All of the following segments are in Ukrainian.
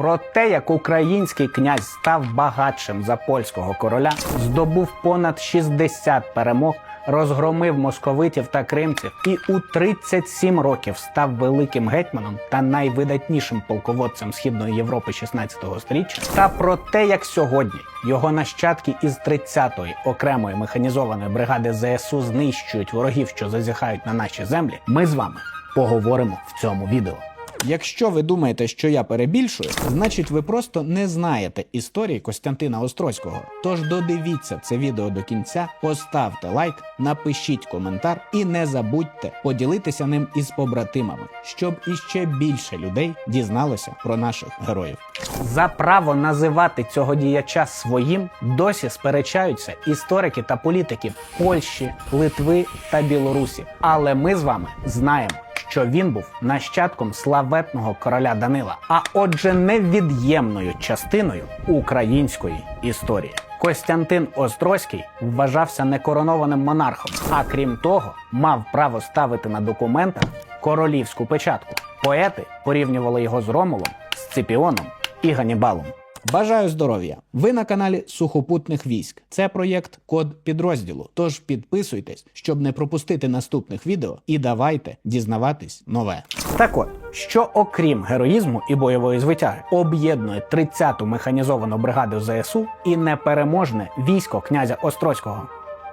про те, як український князь став багатшим за польського короля, здобув понад 60 перемог, розгромив московитів та кримців і у 37 років став великим гетьманом та найвидатнішим полководцем Східної Європи 16-го сторіччя, та про те, як сьогодні його нащадки із 30-ї окремої механізованої бригади ЗСУ знищують ворогів, що зазіхають на наші землі, ми з вами поговоримо в цьому відео. Якщо ви думаєте, що я перебільшую, значить ви просто не знаєте історії Костянтина Острозького. Тож додивіться це відео до кінця, поставте лайк, напишіть коментар і не забудьте поділитися ним із побратимами, щоб іще більше людей дізналося про наших героїв. За право називати цього діяча своїм досі сперечаються історики та політики Польщі, Литви та Білорусі. Але ми з вами знаємо що він був нащадком славетного короля Данила, а отже, невід'ємною частиною української історії. Костянтин Острозький вважався некоронованим монархом, а крім того, мав право ставити на документах королівську печатку. Поети порівнювали його з Ромулом, Сципіоном і Ганібалом. Бажаю здоров'я! Ви на каналі Сухопутних військ. Це проєкт Код підрозділу. Тож підписуйтесь, щоб не пропустити наступних відео, і давайте дізнаватись нове. Так от, що окрім героїзму і бойової звитяги, об'єднує 30-ту механізовану бригаду ЗСУ і непереможне військо князя Острозького.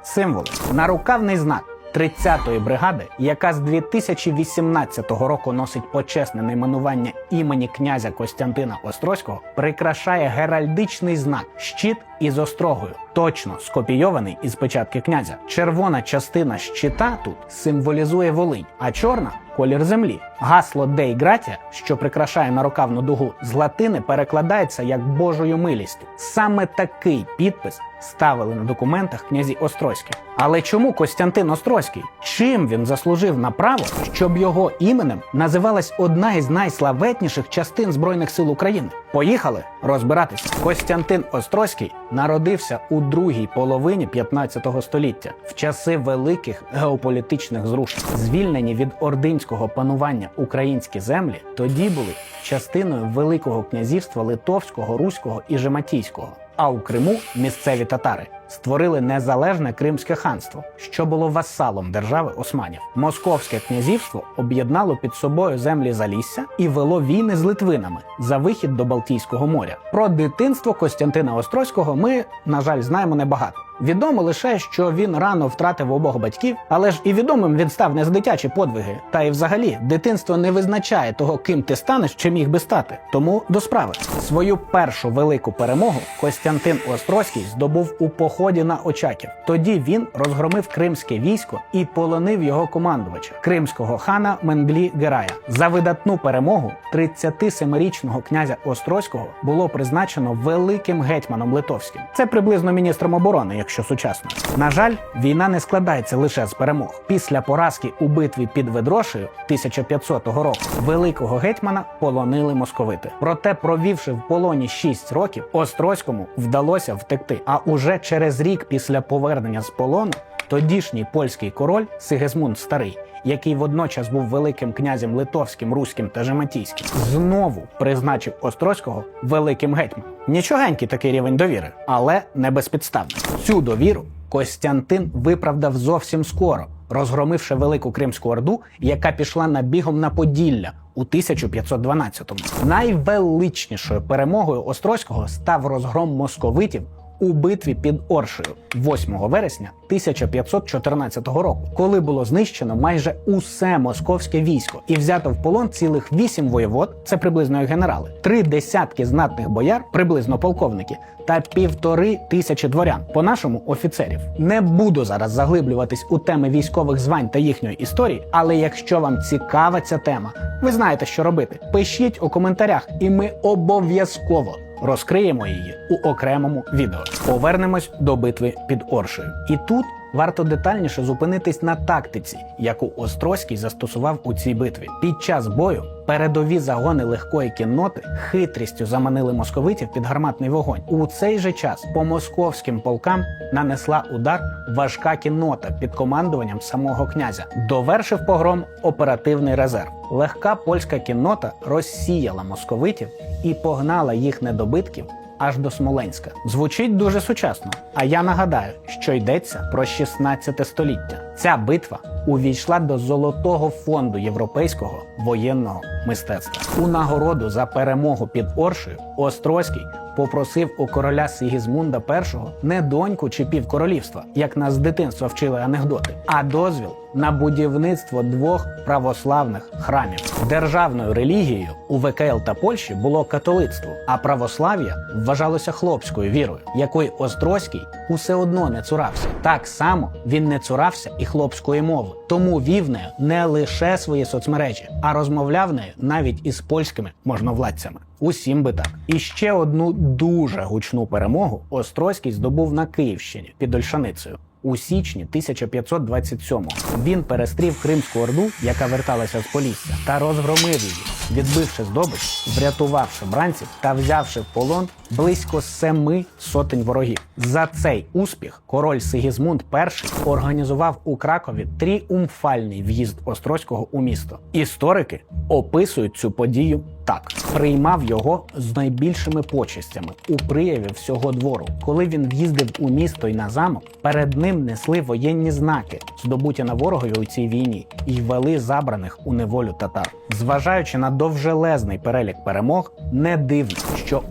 Символи нарукавний знак. 30-ї бригади, яка з 2018 року носить почесне найменування імені князя Костянтина Острозького, прикрашає геральдичний знак щит із острогою, точно скопійований із печатки князя. Червона частина щита тут символізує Волинь, а чорна колір землі. Гасло Дей Гратія, що прикрашає нарукавну дугу з латини, перекладається як Божою милістю. Саме такий підпис ставили на документах князі Острозькі. Але чому Костянтин Острозький? Чим він заслужив на право, щоб його іменем називалась одна із найславетніших частин Збройних сил України? Поїхали розбиратися. Костянтин Острозький народився у другій половині 15 століття в часи великих геополітичних зрушень. Звільнені від ординського панування українські землі тоді були частиною Великого князівства Литовського, Руського і Жематійського. А у Криму місцеві татари створили незалежне Кримське ханство, що було васалом держави Османів. Московське князівство об'єднало під собою землі Залісся і вело війни з Литвинами за вихід до Балтійського моря. Про дитинство Костянтина Острозького ми, на жаль, знаємо небагато. Відомо лише, що він рано втратив обох батьків, але ж і відомим він став не з дитячі подвиги. Та й взагалі дитинство не визначає того, ким ти станеш чи міг би стати. Тому до справи свою першу велику перемогу Костянтин Острозький здобув у поході на Очаків. Тоді він розгромив кримське військо і полонив його командувача кримського хана Менглі Герая. За видатну перемогу 37-річного князя Острозького було призначено великим гетьманом литовським. Це приблизно міністром оборони, якщо сучасно. На жаль, війна не складається лише з перемог. Після поразки у битві під Ведрошею 1500 року великого гетьмана полонили московити. Проте, провівши в полоні 6 років, Острозькому вдалося втекти. А уже через рік після повернення з полону тодішній польський король Сигизмунд Старий, який водночас був великим князем литовським, руським та жематійським, знову призначив Острозького великим гетьманом. Нічогенький такий рівень довіри, але не безпідставний. Цю довіру Костянтин виправдав зовсім скоро, розгромивши велику Кримську орду, яка пішла набігом на Поділля у 1512-му. Найвеличнішою перемогою Острозького став розгром московитів у битві під Оршею 8 вересня 1514 року, коли було знищено майже усе московське військо і взято в полон цілих вісім воєвод, це приблизно як генерали, три десятки знатних бояр, приблизно полковники, та півтори тисячі дворян, по-нашому офіцерів. Не буду зараз заглиблюватись у теми військових звань та їхньої історії, але якщо вам цікава ця тема, ви знаєте, що робити. Пишіть у коментарях, і ми обов'язково розкриємо її у окремому відео. Повернемось до битви під Оршею. І тут варто детальніше зупинитись на тактиці, яку Острозький застосував у цій битві. Під час бою передові загони легкої кінноти хитрістю заманили московитів під гарматний вогонь. У цей же час по московським полкам нанесла удар важка кіннота під командуванням самого князя. Довершив погром оперативний резерв. Легка польська кіннота розсіяла московитів і погнала їх недобитків аж до Смоленська. Звучить дуже сучасно. А я нагадаю, що йдеться про 16 століття. Ця битва увійшла до золотого фонду європейського воєнного мистецтва. У нагороду за перемогу під Оршею Острозький попросив у короля Сигізмунда І не доньку чи півкоролівства, як нас з дитинства вчили анекдоти, а дозвіл на будівництво двох православних храмів. Державною релігією у ВКЛ та Польщі було католицтво, а православ'я вважалося хлопською вірою, якої Острозький усе одно не цурався. Так само він не цурався і хлопської мови, тому вів нею не лише свої соцмережі, а розмовляв нею навіть із польськими можновладцями. Усім би так. І ще одну дуже гучну перемогу Острозький здобув на Київщині під Ольшаницею. У січні 1527-го він перестрів Кримську орду, яка верталася з Полісся, та розгромив її, відбивши здобич, врятувавши бранців та взявши в полон близько семи сотень ворогів. За цей успіх король Сигізмунд І організував у Кракові тріумфальний в'їзд Острозького у місто. Історики описують цю подію так: приймав його з найбільшими почестями у прияві всього двору. Коли він в'їздив у місто й на замок, перед ним несли воєнні знаки, здобуті на ворогові у цій війні, і ввели забраних у неволю татар. Зважаючи на довжелезний перелік перемог, не дивно, що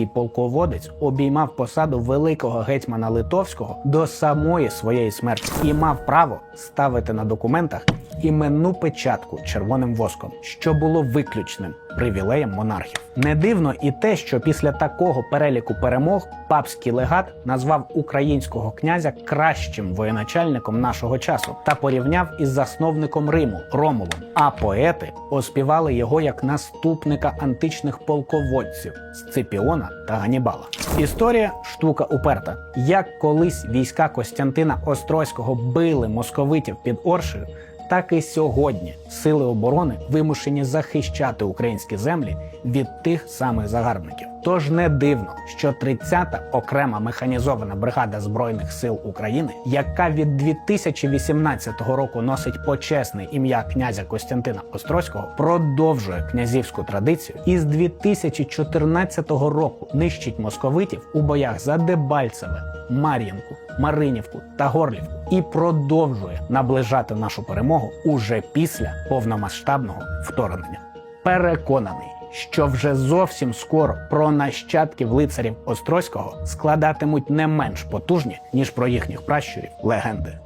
український полководець обіймав посаду великого гетьмана Литовського до самої своєї смерті і мав право ставити на документах іменну печатку червоним воском, що було виключним привілеєм монархів. Не дивно і те, що після такого переліку перемог папський легат назвав українського князя кращим воєначальником нашого часу та порівняв із засновником Риму Ромулом. А поети оспівали його як наступника античних полководців Сципіона та Ганібала. Історія штука уперта. Як колись війська Костянтина Острозького били московитів під Оршею, так і сьогодні сили оборони вимушені захищати українські землі від тих самих загарбників. Тож не дивно, що 30-та окрема механізована бригада збройних сил України, яка від 2018 року носить почесне ім'я князя Костянтина Острозького, продовжує князівську традицію і з 2014 року нищить московитів у боях за Дебальцеве, Мар'їнку, Маринівку та Горлівку і продовжує наближати нашу перемогу уже після повномасштабного вторгнення. Переконаний, що вже зовсім скоро про нащадків лицарів Острозького складатимуть не менш потужні ніж про їхніх пращурів легенди.